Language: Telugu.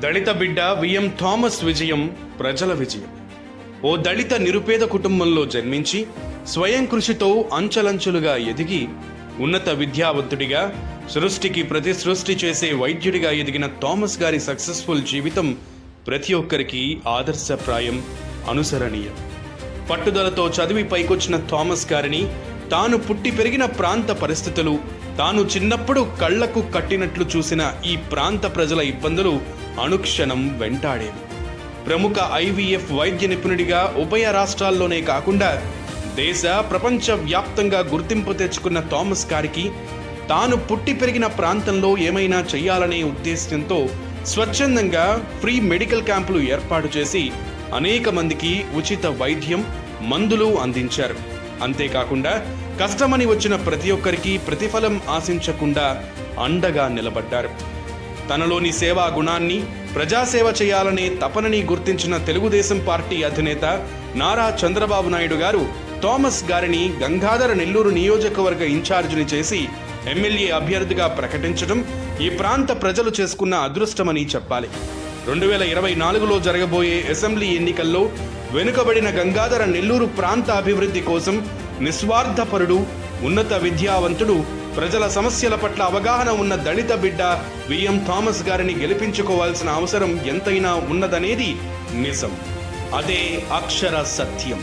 దళిత బిడ్డ విఎం థామస్ విజయం ప్రజల విజయం. ఓ దళిత నిరుపేద కుటుంబంలో జన్మించి స్వయం కృషితో అంచలంచులుగా ఎదిగి ఉన్నత విద్యావంతుడిగా సృష్టికి ప్రతి సృష్టి చేసే వైద్యుడిగా ఎదిగిన థామస్ గారి సక్సెస్ఫుల్ జీవితం ప్రతి ఒక్కరికి ఆదర్శప్రాయం అనుసరణీయం. పట్టుదలతో చదివి పైకొచ్చిన థామస్ గారిని తాను పుట్టి పెరిగిన ప్రాంత పరిస్థితులు తాను చిన్నప్పుడు కళ్ళకు కట్టినట్లు చూసిన ఈ ప్రాంత ప్రజల ఇబ్బందులు అనుక్షణం వెంటాడేవి. ప్రముఖ ఐవీఎఫ్ వైద్య నిపుణుడిగా ఉభయ రాష్ట్రాల్లోనే కాకుండా దేశ ప్రపంచ వ్యాప్తంగా గుర్తింపు తెచ్చుకున్న థామస్ గారికి తాను పుట్టి పెరిగిన ప్రాంతంలో ఏమైనా చేయాలనే ఉద్దేశ్యంతో స్వచ్ఛందంగా ఫ్రీ మెడికల్ క్యాంపులు ఏర్పాటు చేసి అనేక మందికి ఉచిత వైద్యం మందులు అందించారు. అంతేకాకుండా కష్టమని వచ్చిన ప్రతి ఒక్కరికి ప్రతిఫలం ఆశించకుండా అండగా నిలబడ్డారు. తనలోని సేవా గుణాన్ని ప్రజాసేవ చేయాలనే తపనని గుర్తించిన తెలుగుదేశం పార్టీ అధినేత నారా చంద్రబాబు నాయుడు గారు థామస్ గారిని గంగాధర నెల్లూరు నియోజకవర్గ ఇన్ఛార్జిని చేసి ఎమ్మెల్యే అభ్యర్థిగా ప్రకటించడం ఈ ప్రాంత ప్రజలు చేసుకున్న అదృష్టమని చెప్పాలి. రెండు వేల ఇరవై నాలుగులో జరగబోయే అసెంబ్లీ ఎన్నికల్లో వెనుకబడిన గంగాధర నెల్లూరు ప్రాంత అభివృద్ధి కోసం నిస్వార్థపరుడు ఉన్నత విద్యావంతుడు ప్రజల సమస్యల పట్ల అవగాహన ఉన్న దళిత బిడ్డ విఎం థామస్ గారిని గెలిపించుకోవాల్సిన అవసరం ఎంతైనా ఉన్నదనేది నిజం. అదే అక్షర సత్యం.